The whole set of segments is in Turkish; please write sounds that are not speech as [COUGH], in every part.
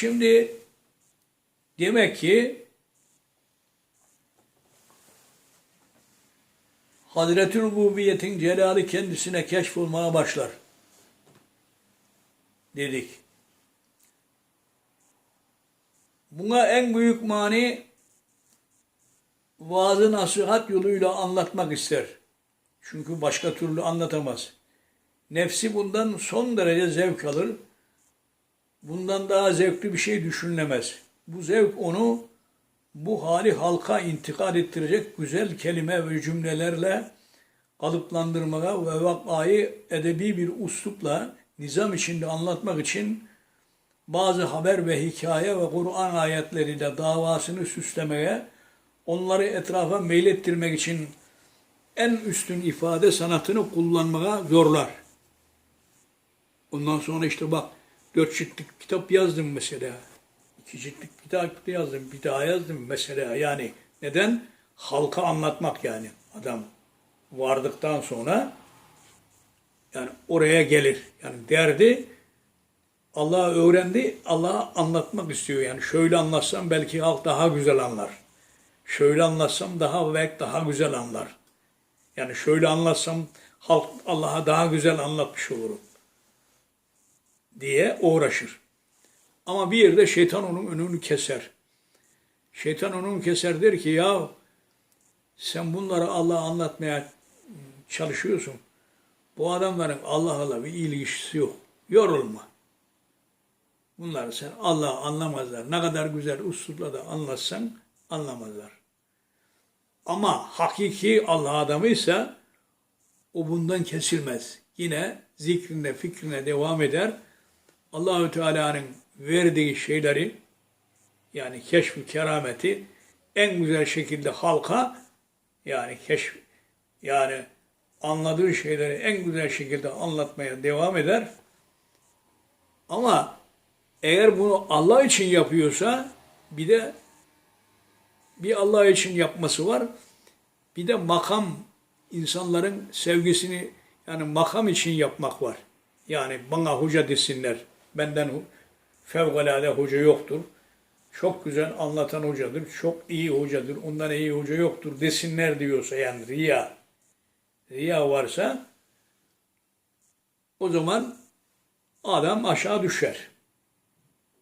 Şimdi demek ki Hazreti Rububiyet'in celali kendisine keşfolmaya başlar. Dedik. Buna en büyük mani vaazı nasihat yoluyla anlatmak ister. Çünkü başka türlü anlatamaz. Nefsi bundan son derece zevk alır. Bundan daha zevkli bir şey düşünülemez. Bu zevk onu bu hali halka intikal ettirecek güzel kelime ve cümlelerle kalıplandırmaya ve vakayı edebi bir uslupla nizam içinde anlatmak için bazı haber ve hikaye ve Kur'an ayetleriyle davasını süslemeye, onları etrafa meylettirmek için en üstün ifade sanatını kullanmaya zorlar. Ondan sonra işte bak dört ciltlik kitap yazdım mesela. İki ciltlik kitap yazdım, bir daha yazdım mesela. Yani neden? Halka anlatmak yani adam vardıktan sonra yani oraya gelir. Yani derdi Allah'ı öğrendi, Allah'a anlatmak istiyor. Yani şöyle anlatsam belki halk daha güzel anlar. Şöyle anlatsam daha belki daha güzel anlar. Yani şöyle anlatsam halk Allah'a daha güzel anlatmış olurum diye uğraşır. Ama bir yerde şeytan onun önünü keser. Şeytan onun keser der ki ya sen bunları Allah'a anlatmaya çalışıyorsun. Bu adamların Allah'la bir ilgisi yok. Yorulma. Bunları sen Allah'ı anlamazlar. Ne kadar güzel uslupla da anlatsan anlamazlar. Ama hakiki Allah adamıysa o bundan kesilmez. Yine zikrine, fikrine devam eder. Allahü Teala'nın verdiği şeyleri yani keşf kerameti en güzel şekilde halka yani keşf yani anladığı şeyleri en güzel şekilde anlatmaya devam eder. Ama eğer bunu Allah için yapıyorsa bir de bir Allah için yapması var. Bir de makam insanların sevgisini yani makam için yapmak var. Yani bana hoca desinler. Benden fevkalade hoca yoktur. Çok güzel anlatan hocadır. Çok iyi hocadır. Ondan iyi hoca yoktur desinler diyorsa yani riya. Riya varsa o zaman adam aşağı düşer.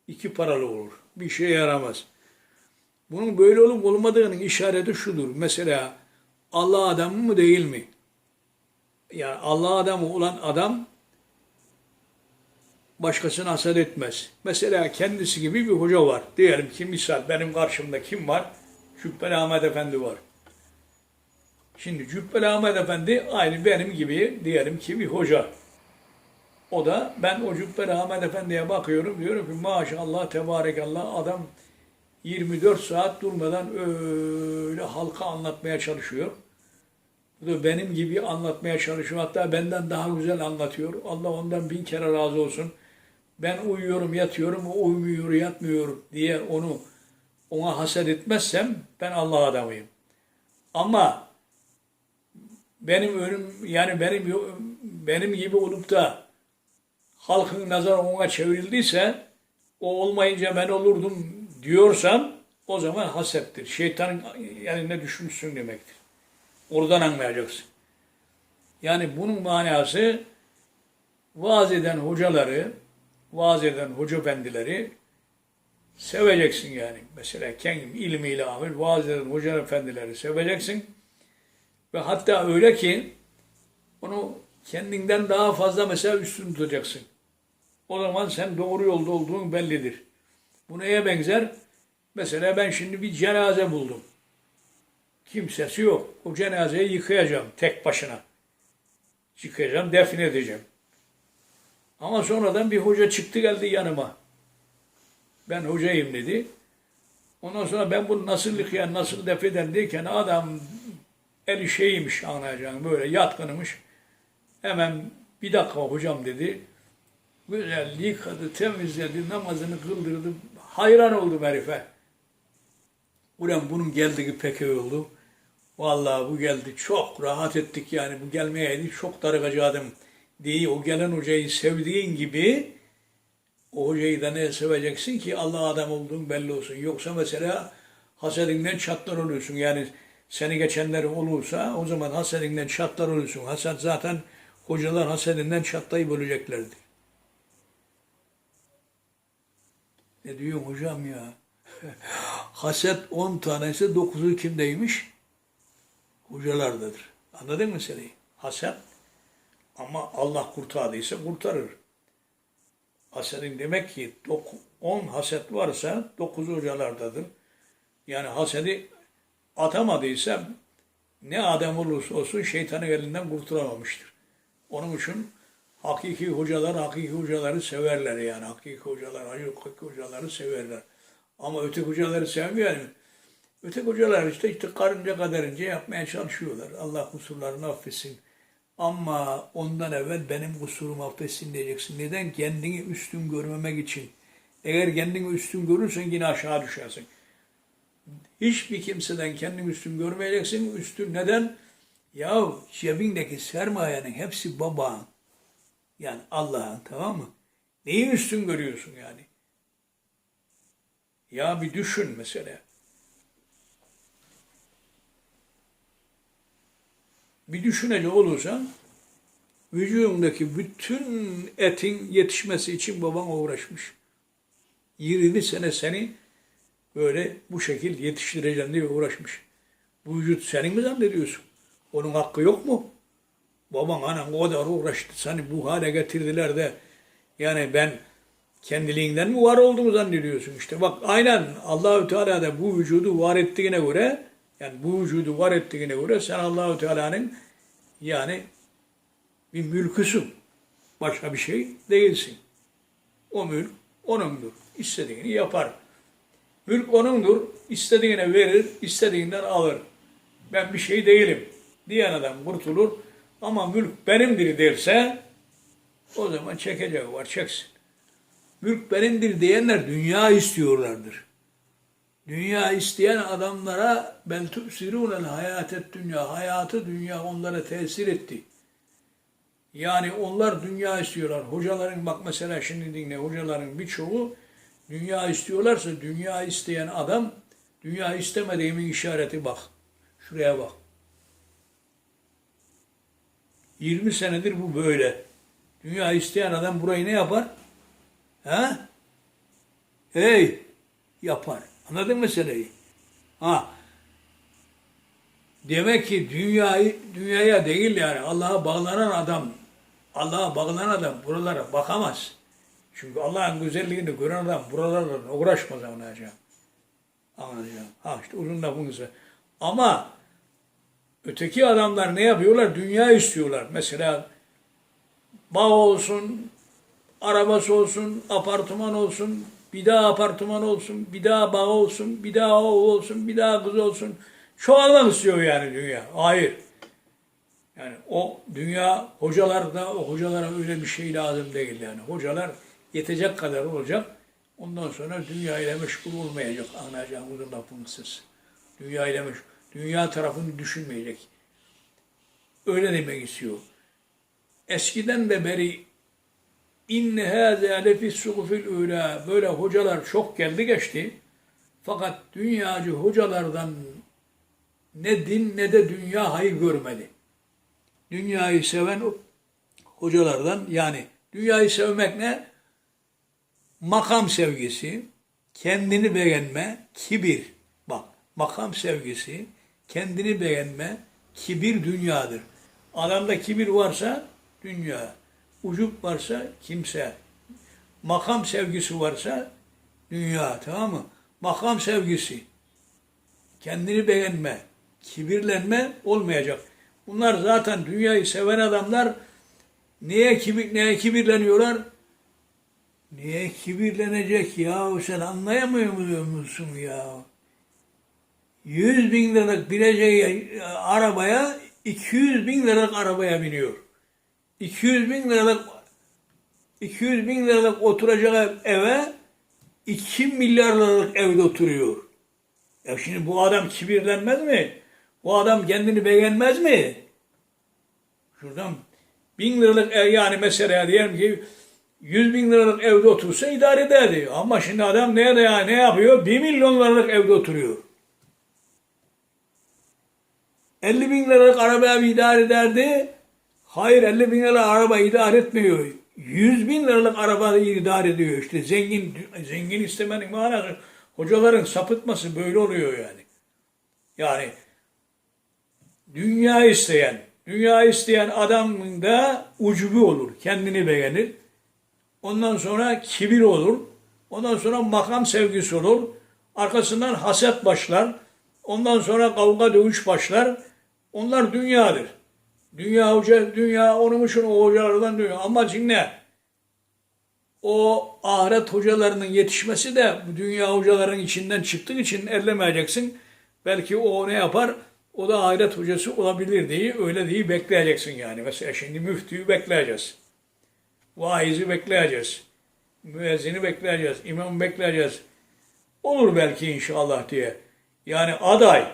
İki paralı olur. Bir şey yaramaz. Bunun böyle olup olmadığının işareti şudur. Mesela Allah adamı mı değil mi? Yani Allah adamı olan adam başkasını hasat etmez. Mesela kendisi gibi bir hoca var. Diyelim ki misal benim karşımda kim var? Cübbeli Ahmet Efendi var. Şimdi Cübbeli Ahmet Efendi aynı benim gibi diyelim ki bir hoca. O da ben o Cübbeli Ahmet Efendi'ye bakıyorum diyorum ki maşallah tebarekallah adam 24 saat durmadan öyle halka anlatmaya çalışıyor. Bu da benim gibi anlatmaya çalışıyor. Hatta benden daha güzel anlatıyor. Allah ondan bin kere razı olsun. Ben uyuyorum, yatıyorum, o uyumuyor, yatmıyor diye onu ona haset etmezsem ben Allah adamıyım. Ama benim önüm yani benim benim gibi olup da halkın nazarı ona çevrildiyse o olmayınca ben olurdum diyorsan o zaman hasettir. Şeytanın yani ne düşünmüşsün demektir. Oradan anlayacaksın. Yani bunun manası vaaz eden hocaları, vaaz eden hoca efendileri seveceksin yani. Mesela kendim ilmiyle amel vaaz eden hoca efendileri seveceksin. Ve hatta öyle ki onu kendinden daha fazla mesela üstün tutacaksın. O zaman sen doğru yolda olduğun bellidir. Bu neye benzer? Mesela ben şimdi bir cenaze buldum. Kimsesi yok. O cenazeyi yıkayacağım tek başına. Yıkayacağım, defne edeceğim. Ama sonradan bir hoca çıktı geldi yanıma. Ben hocayım dedi. Ondan sonra ben bunu nasıl yıkayan, nasıl defeden derken adam eli şeymiş anlayacağım böyle yatkınmış. Hemen bir dakika hocam dedi. Güzel yıkadı, temizledi, namazını kıldırdı. Hayran oldum herife. Ulan bunun geldiği pek iyi oldu. Vallahi bu geldi çok rahat ettik yani bu gelmeyeydi çok darıkacaktım diye o gelen hocayı sevdiğin gibi o hocayı da ne seveceksin ki Allah adam olduğun belli olsun. Yoksa mesela hasedinden çatlar oluyorsun. Yani seni geçenleri olursa o zaman hasedinden çatlar oluyorsun. Haset zaten hocalar hasedinden çatlayıp öleceklerdi. Ne diyorsun hocam ya? [LAUGHS] Haset 10 tanesi 9'u kimdeymiş? Hocalardadır. Anladın mı meseleyi? Haset ama Allah kurtardıysa kurtarır. Hasedin demek ki 10 haset varsa 9 hocalardadır. Yani hasedi atamadıysa ne adam olursa olsun şeytanın elinden kurtulamamıştır. Onun için hakiki hocalar hakiki hocaları severler yani. Hakiki hocalar hakiki hocaları severler. Ama öteki hocaları sevmiyor yani. Öteki hocalar işte, işte karınca kaderince yapmaya çalışıyorlar. Allah kusurlarını affetsin. Ama ondan evvel benim kusurumu affetsin diyeceksin. Neden? Kendini üstün görmemek için. Eğer kendini üstün görürsen yine aşağı düşersin. Hiçbir kimseden kendini üstün görmeyeceksin. Üstün neden? Ya cebindeki sermayenin hepsi baban. Yani Allah'ın tamam mı? Neyi üstün görüyorsun yani? Ya bir düşün mesela. Bir düşünecek olursan vücudundaki bütün etin yetişmesi için baban uğraşmış. 20 sene seni böyle bu şekil yetiştireceğim diye uğraşmış. Bu vücut senin mi zannediyorsun? Onun hakkı yok mu? Baban anan o kadar uğraştı seni bu hale getirdiler de yani ben kendiliğinden mi var olduğumu zannediyorsun? İşte bak aynen Allahü Teala da bu vücudu var ettiğine göre yani bu vücudu var ettiğine göre sen Allahü Teala'nın yani bir mülküsün. Başka bir şey değilsin. O mülk onundur. İstediğini yapar. Mülk onundur. İstediğine verir, istediğinden alır. Ben bir şey değilim diyen adam kurtulur. Ama mülk benimdir derse o zaman çekeceği var, çeksin. Mülk benimdir diyenler dünya istiyorlardır. Dünya isteyen adamlara bel tübsirûnel hayatet dünya. Hayatı dünya onlara tesir etti. Yani onlar dünya istiyorlar. Hocaların bak mesela şimdi dinle hocaların birçoğu dünya istiyorlarsa dünya isteyen adam dünya istemediğimin işareti bak. Şuraya bak. 20 senedir bu böyle. Dünya isteyen adam burayı ne yapar? Ha? Hey! Yapar. Anladın mı meseleyi? Ha. Demek ki dünyayı dünyaya değil yani Allah'a bağlanan adam Allah'a bağlanan adam buralara bakamaz. Çünkü Allah'ın güzelliğini gören adam buralarla uğraşmaz anlayacağım. Anlayacağım. Ha işte uzun lafın kısa. Ama öteki adamlar ne yapıyorlar? Dünya istiyorlar. Mesela bağ olsun, arabası olsun, apartman olsun, bir daha apartman olsun, bir daha bağ olsun, bir daha oğul olsun, bir daha kız olsun. Çoğalmak istiyor yani dünya. Hayır. Yani o dünya hocalar da o hocalara öyle bir şey lazım değil yani. Hocalar yetecek kadar olacak. Ondan sonra dünya ile meşgul olmayacak. Anlayacağım uzun lafın siz. Dünya ile meşgul. Dünya tarafını düşünmeyecek. Öyle demek istiyor. Eskiden de beri İnne hâzâ lefi sugufil ûlâ. Böyle hocalar çok geldi geçti. Fakat dünyacı hocalardan ne din ne de dünya hayır görmedi. Dünyayı seven hocalardan yani dünyayı sevmek ne? Makam sevgisi, kendini beğenme, kibir. Bak makam sevgisi, kendini beğenme, kibir dünyadır. Adamda kibir varsa dünya ucup varsa kimse, makam sevgisi varsa dünya tamam mı? Makam sevgisi, kendini beğenme, kibirlenme olmayacak. Bunlar zaten dünyayı seven adamlar niye kibir, neye kibirleniyorlar? Niye kibirlenecek ya? Sen anlayamıyor musun ya? 100 bin liralık bineceği arabaya 200 bin liralık arabaya biniyor. 200 bin liralık 200 bin liralık oturacak eve 2 milyar liralık evde oturuyor. Ya şimdi bu adam kibirlenmez mi? Bu adam kendini beğenmez mi? Şuradan bin liralık ev yani mesela diyelim ki 100 bin liralık evde otursa idare ederdi. Ama şimdi adam ne, ne, ne yapıyor? 1 milyon liralık evde oturuyor. 50 bin liralık arabaya idare ederdi. Hayır 50 bin liralık araba idare etmiyor. 100 bin liralık araba idare ediyor. İşte zengin zengin istemenin manası hocaların sapıtması böyle oluyor yani. Yani dünya isteyen, dünya isteyen adamın da ucubu olur. Kendini beğenir. Ondan sonra kibir olur. Ondan sonra makam sevgisi olur. Arkasından haset başlar. Ondan sonra kavga dövüş başlar. Onlar dünyadır. Dünya hoca, dünya onun için o hocalardan dünya. Ama ne? O ahiret hocalarının yetişmesi de bu dünya hocaların içinden çıktığı için ellemeyeceksin. Belki o ne yapar? O da ahiret hocası olabilir diye öyle diye bekleyeceksin yani. Mesela şimdi müftüyü bekleyeceğiz. Vaizi bekleyeceğiz. Müezzini bekleyeceğiz. imamı bekleyeceğiz. Olur belki inşallah diye. Yani aday.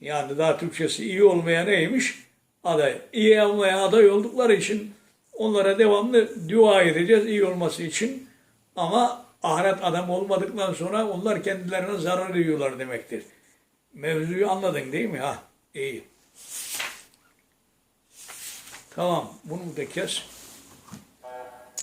Yani daha Türkçesi iyi olmaya neymiş? Aday. İyi olmaya aday oldukları için onlara devamlı dua edeceğiz iyi olması için. Ama ahiret adam olmadıktan sonra onlar kendilerine zarar ediyorlar demektir. Mevzuyu anladın değil mi? Ha, iyi. Tamam, bunu da kes.